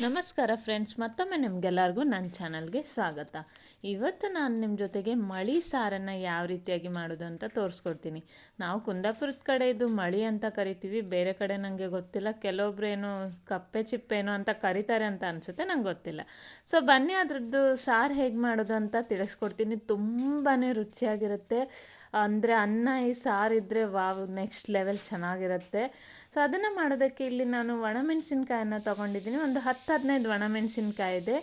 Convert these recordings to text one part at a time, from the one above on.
ನಮಸ್ಕಾರ ಫ್ರೆಂಡ್ಸ್, ಮತ್ತೊಮ್ಮೆ ನಿಮಗೆಲ್ಲರಿಗೂ ನನ್ನ ಚಾನಲ್ಗೆ ಸ್ವಾಗತ. ಇವತ್ತು ನಾನು ನಿಮ್ಮ ಜೊತೆಗೆ ಮಳಿ ಸಾರನ್ನು ಯಾವ ರೀತಿಯಾಗಿ ಮಾಡೋದು ಅಂತ ತೋರಿಸ್ಕೊಡ್ತೀನಿ. ನಾವು ಕುಂದಾಪುರದ ಕಡೆ ಇದು ಮಳಿ ಅಂತ ಕರಿತೀವಿ, ಬೇರೆ ಕಡೆ ನನಗೆ ಗೊತ್ತಿಲ್ಲ, ಕೆಲವೊಬ್ರು ಏನು ಕಪ್ಪೆ ಚಿಪ್ಪೇನೋ ಅಂತ ಕರೀತಾರೆ ಅಂತ ಅನಿಸುತ್ತೆ, ನಂಗೆ ಗೊತ್ತಿಲ್ಲ. ಸೊ ಬನ್ನಿ ಅದರದ್ದು ಸಾರು ಹೇಗೆ ಮಾಡೋದು ಅಂತ ತಿಳಿಸ್ಕೊಡ್ತೀನಿ. ತುಂಬಾ ರುಚಿಯಾಗಿರುತ್ತೆ. ಅಂದರೆ ಅನ್ನ ಈ ಸಾರು ಇದ್ದರೆ ವಾವ್ ನೆಕ್ಸ್ಟ್ ಲೆವೆಲ್ ಚೆನ್ನಾಗಿರುತ್ತೆ. ಸೊ ಅದನ್ನು ಮಾಡೋದಕ್ಕೆ ಇಲ್ಲಿ ನಾನು ಒಣಮೆಣಸಿನ್ಕಾಯನ್ನು ತೊಗೊಂಡಿದ್ದೀನಿ. ಒಂದು ಹತ್ತು ಹದಿನೈದು ಒಣಮೆಣಸಿನ್ಕಾಯಿ ಇದೆ.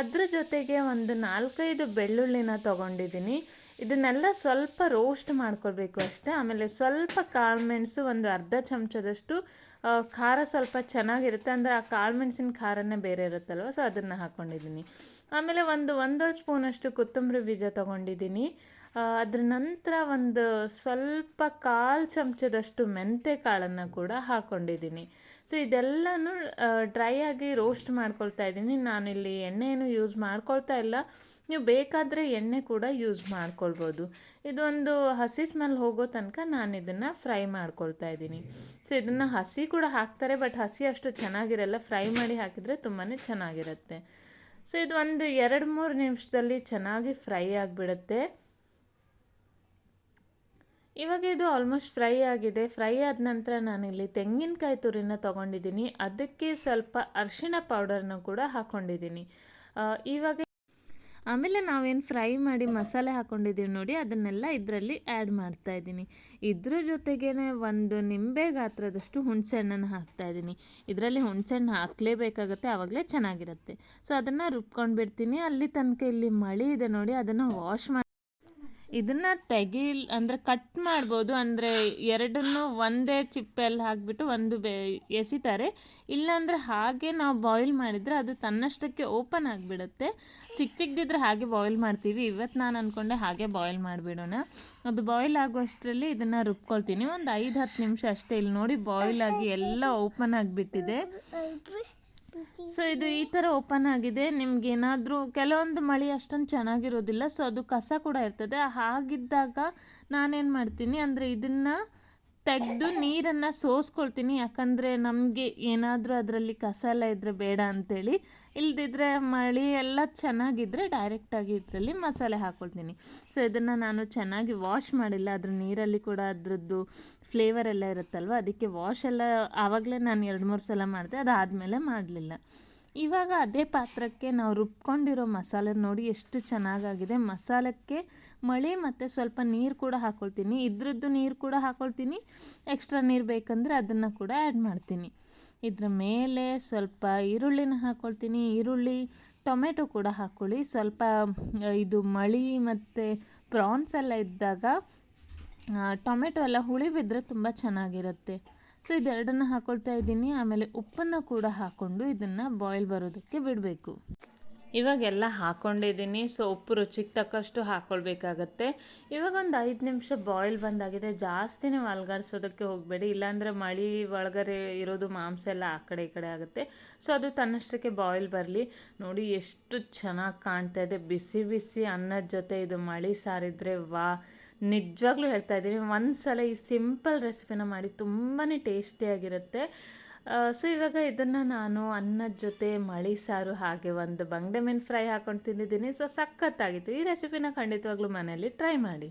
ಅದ್ರ ಜೊತೆಗೆ ಒಂದು ನಾಲ್ಕೈದು ಬೆಳ್ಳುಳ್ಳಿನ ತೊಗೊಂಡಿದ್ದೀನಿ. ಇದನ್ನೆಲ್ಲ ಸ್ವಲ್ಪ ರೋಸ್ಟ್ ಮಾಡ್ಕೊಳ್ಬೇಕು ಅಷ್ಟೇ. ಆಮೇಲೆ ಸ್ವಲ್ಪ ಕಾಳುಮೆಣಸು ಒಂದು ಅರ್ಧ ಚಮಚದಷ್ಟು ಖಾರ ಸ್ವಲ್ಪ ಚೆನ್ನಾಗಿರುತ್ತೆ. ಅಂದರೆ ಆ ಕಾಳುಮೆಣಸಿನ ಖಾರನೇ ಬೇರೆ ಇರುತ್ತಲ್ವ ಸೊ ಅದನ್ನು ಹಾಕ್ಕೊಂಡಿದ್ದೀನಿ ಆಮೇಲೆ ಒಂದು ಒಂದೂವರೆ ಸ್ಪೂನಷ್ಟು ಕೊತ್ತಂಬರಿ ಬೀಜ ತೊಗೊಂಡಿದ್ದೀನಿ. ಅದ್ರ ನಂತರ ಒಂದು ಸ್ವಲ್ಪ ಕಾಲು ಚಮಚದಷ್ಟು ಮೆಂತೆ ಕಾಳನ್ನು ಕೂಡ ಹಾಕ್ಕೊಂಡಿದ್ದೀನಿ ಸೊ ಇದೆಲ್ಲನೂ ಡ್ರೈ ಆಗಿ ರೋಸ್ಟ್ ಮಾಡ್ಕೊಳ್ತಾ ಇದ್ದೀನಿ. ನಾನಿಲ್ಲಿ ಎಣ್ಣೆಯನ್ನು ಯೂಸ್ ಮಾಡ್ಕೊಳ್ತಾ ಇಲ್ಲ. ನೀವು ಬೇಕಾದರೆ ಎಣ್ಣೆ ಕೂಡ ಯೂಸ್ ಮಾಡ್ಕೊಳ್ಬೋದು. ಇದೊಂದು ಹಸಿ ಸ್ಮೆಲ್ ಹೋಗೋ ತನಕ ನಾನು ಇದನ್ನು ಫ್ರೈ ಮಾಡ್ಕೊಳ್ತಾ ಇದ್ದೀನಿ. ಸೊ ಇದನ್ನು ಹಸಿ ಕೂಡ ಹಾಕ್ತಾರೆ ಬಟ್ ಹಸಿ ಅಷ್ಟು ಚೆನ್ನಾಗಿರಲ್ಲ. ಫ್ರೈ ಮಾಡಿ ಹಾಕಿದರೆ ತುಂಬಾ ಚೆನ್ನಾಗಿರುತ್ತೆ. ಸೊ ಇದು ಒಂದು ಎರಡು ಮೂರು ನಿಮಿಷದಲ್ಲಿ ಚೆನ್ನಾಗಿ ಫ್ರೈ ಆಗಿಬಿಡುತ್ತೆ. ಇವಾಗ ಇದು ಆಲ್ಮೋಸ್ಟ್ ಫ್ರೈ ಆಗಿದೆ. ಫ್ರೈ ಆದ ನಂತರ ನಾನಿಲ್ಲಿ ತೆಂಗಿನಕಾಯಿ ತುರಿನ ತೊಗೊಂಡಿದ್ದೀನಿ. ಅದಕ್ಕೆ ಸ್ವಲ್ಪ ಅರಿಶಿಣ ಪೌಡರ್ನ ಕೂಡ ಹಾಕ್ಕೊಂಡಿದ್ದೀನಿ ಇವಾಗ ಆಮೇಲೆ ನಾವೇನು ಫ್ರೈ ಮಾಡಿ ಮಸಾಲೆ ಹಾಕ್ಕೊಂಡಿದ್ದೀವಿ ನೋಡಿ, ಅದನ್ನೆಲ್ಲ ಇದರಲ್ಲಿ ಆ್ಯಡ್ ಮಾಡ್ತಾ ಇದ್ದೀನಿ. ಇದ್ರ ಜೊತೆಗೇ ಒಂದು ನಿಂಬೆ ಗಾತ್ರದಷ್ಟು ಹುಣಸೆಹಣ್ಣನ್ನು ಹಾಕ್ತಾ ಇದ್ದೀನಿ. ಇದರಲ್ಲಿ ಹುಣಸೆಹಣ್ಣು ಹಾಕಲೇಬೇಕಾಗತ್ತೆ, ಆವಾಗಲೇ ಚೆನ್ನಾಗಿರುತ್ತೆ. ಸೊ, ಅದನ್ನು ರುಬ್ಕೊಂಡು ಬಿಡ್ತೀನಿ ಅಲ್ಲಿ ತನಕ ಇಲ್ಲಿ ಮಳಿ ಇದೆ ನೋಡಿ, ಅದನ್ನು ವಾಶ್ ಮಾಡಿ ಇದನ್ನು ತೆಗಿ ಅಂದರೆ ಕಟ್ ಮಾಡ್ಬೋದು. ಅಂದರೆ ಎರಡನ್ನೂ ಒಂದೇ ಚಿಪ್ಪೆಲ್ಲಿ ಹಾಕಿಬಿಟ್ಟು ಒಂದು ಬೇ, ಎಸಿತಾರೆ. ಇಲ್ಲಾಂದರೆ ಹಾಗೆ ನಾವು ಬಾಯ್ಲ್ ಮಾಡಿದರೆ ಅದು ತನ್ನಷ್ಟಕ್ಕೆ ಓಪನ್ ಆಗಿಬಿಡುತ್ತೆ. ಚಿಕ್ಕ ಚಿಕ್ಕದಿದ್ರೆ ಹಾಗೆ ಬಾಯ್ಲ್ ಮಾಡ್ತೀವಿ. ಇವತ್ತು ನಾನು ಅಂದ್ಕೊಂಡೆ ಹಾಗೆ ಬಾಯ್ಲ್ ಮಾಡಿಬಿಡೋಣ. ಅದು ಬಾಯ್ಲ್ ಆಗುವಷ್ಟರಲ್ಲಿ ಇದನ್ನು ರುಬ್ಕೊಳ್ತೀನಿ. ಒಂದು ಐದು ಹತ್ತು ನಿಮಿಷ ಅಷ್ಟೇ ಇಲ್ಲಿ ನೋಡಿ ಬಾಯ್ಲ್ ಆಗಿ ಎಲ್ಲ ಓಪನ್ ಆಗಿಬಿಟ್ಟಿದೆ. ಸೊ ಇದು ಈ ಥರ ಓಪನ್ ಆಗಿದೆ. ನಿಮ್ಗೆ ಏನಾದರೂ ಕೆಲವೊಂದು ಮಳೆ ಅಷ್ಟೊಂದು ಚೆನ್ನಾಗಿರೋದಿಲ್ಲ ಸೊ ಅದು ಕಸ ಕೂಡ ಇರ್ತದೆ. ಹಾಗಿದ್ದಾಗ ನಾನೇನು ಮಾಡ್ತೀನಿ ಅಂದರೆ ಇದನ್ನು ತೆಗೆದು ನೀರನ್ನು ಸೋಸ್ಕೊಳ್ತೀನಿ, ಯಾಕಂದರೆ ನಮಗೆ ಏನಾದರೂ ಅದರಲ್ಲಿ ಕಸ ಎಲ್ಲ ಇದ್ದರೆ ಬೇಡ ಅಂಥೇಳಿ ಇಲ್ದಿದ್ರೆ ಮಳೆ ಎಲ್ಲ ಚೆನ್ನಾಗಿದ್ದರೆ ಡೈರೆಕ್ಟಾಗಿ ಇದರಲ್ಲಿ ಮಸಾಲೆ ಹಾಕ್ಕೊಳ್ತೀನಿ ಸೊ ಇದನ್ನು ನಾನು ಚೆನ್ನಾಗಿ ವಾಶ್ ಮಾಡಿಲ್ಲ. ಅದ್ರ ನೀರಲ್ಲಿ ಕೂಡ ಅದರದ್ದು ಫ್ಲೇವರ್ ಎಲ್ಲ ಇರುತ್ತಲ್ವ? ಅದಕ್ಕೆ ವಾಶ್ ಎಲ್ಲ ಆವಾಗಲೇ ನಾನು ಎರಡು ಮೂರು ಸಲ ಮಾಡಿದೆ, ಅದಾದಮೇಲೆ ಮಾಡಲಿಲ್ಲ. ಇವಾಗ ಅದೇ ಪಾತ್ರಕ್ಕೆ ನಾವು ರುಬ್ಕೊಂಡಿರೋ ಮಸಾಲೆ ನೋಡಿ ಎಷ್ಟು ಚೆನ್ನಾಗಾಗಿದೆ. ಮಸಾಲಕ್ಕೆ ಮಳೆ ಮತ್ತು ಸ್ವಲ್ಪ ನೀರು ಕೂಡ ಹಾಕ್ಕೊಳ್ತೀನಿ ಇದ್ರದ್ದು ನೀರು ಕೂಡ ಹಾಕ್ಕೊಳ್ತೀನಿ ಎಕ್ಸ್ಟ್ರಾ ನೀರು ಬೇಕಂದರೆ ಅದನ್ನು ಕೂಡ ಆ್ಯಡ್ ಮಾಡ್ತೀನಿ. ಇದ್ರ ಮೇಲೆ ಸ್ವಲ್ಪ ಈರುಳ್ಳಿನ ಹಾಕ್ಕೊಳ್ತೀನಿ ಈರುಳ್ಳಿ, ಟೊಮೆಟೊ ಕೂಡ ಹಾಕ್ಕೊಳ್ಳಿ ಸ್ವಲ್ಪ ಇದು ಮಳಿ ಮತ್ತು ಪ್ರಾನ್ಸ್ ಎಲ್ಲ ಇದ್ದಾಗ ಟೊಮೆಟೊ ಎಲ್ಲ ಹುಳಿ ಬಿದ್ದರೆ ತುಂಬ ಚೆನ್ನಾಗಿರುತ್ತೆ. ಸೊ ಇದೆರಡನ್ನು ಹಾಕ್ಕೊಳ್ತಾ ಇದ್ದೀನಿ. ಆಮೇಲೆ ಉಪ್ಪನ್ನು ಕೂಡ ಹಾಕ್ಕೊಂಡು ಇದನ್ನು ಬಾಯ್ಲ್ ಬರೋದಕ್ಕೆ ಬಿಡಬೇಕು. ಇವಾಗೆಲ್ಲ ಹಾಕ್ಕೊಂಡಿದ್ದೀನಿ ಸೊ ಉಪ್ಪು ರುಚಿಗೆ ತಕ್ಕಷ್ಟು ಹಾಕ್ಕೊಳ್ಬೇಕಾಗತ್ತೆ ಇವಾಗ ಒಂದು ಐದು ನಿಮಿಷ ಬಾಯ್ಲ್ ಬಂದಾಗಿದೆ. ಜಾಸ್ತಿನೇ ಅಲ್ಗಾಡ್ಸೋದಕ್ಕೆ ಹೋಗಬೇಡಿ. ಇಲ್ಲಾಂದರೆ ಮಳಿ ಒಳಗಡೆ ಇರೋದು ಮಾಂಸ ಎಲ್ಲ ಆ ಕಡೆ ಈ ಕಡೆ ಆಗುತ್ತೆ. ಸೊ ಅದು ತನ್ನಷ್ಟಕ್ಕೆ ಬಾಯ್ಲ್ ಬರಲಿ. ನೋಡಿ ಎಷ್ಟು ಚೆನ್ನಾಗಿ ಕಾಣ್ತಾ ಇದೆ. ಬಿಸಿ ಬಿಸಿ ಅನ್ನದ ಜೊತೆ ಇದು ಮಳಿ ಸಾರಿದ್ರೆ ವಾ. ನಿಜವಾಗ್ಲೂ ಹೇಳ್ತಾ ಇದ್ದೀನಿ ಒಂದು ಸಲ ಈ ಸಿಂಪಲ್ ರೆಸಿಪಿನ ಮಾಡಿ ತುಂಬಾ ಟೇಸ್ಟಿಯಾಗಿರುತ್ತೆ ಸೊ ಇವಾಗ ಇದನ್ನು ನಾನು ಅನ್ನದ ಜೊತೆ ಮಳಿ ಸಾರು ಹಾಗೆ ಒಂದು ಬಂಗಡೆ ಮೀನು ಫ್ರೈ ಹಾಕೊಂಡು ತಿಂದಿದ್ದೀನಿ. ಸೊ ಸಖತ್ತಾಗಿತ್ತು. ಈ ರೆಸಿಪಿನ ಖಂಡಿತವಾಗ್ಲೂ ಮನೆಯಲ್ಲಿ ಟ್ರೈ ಮಾಡಿ.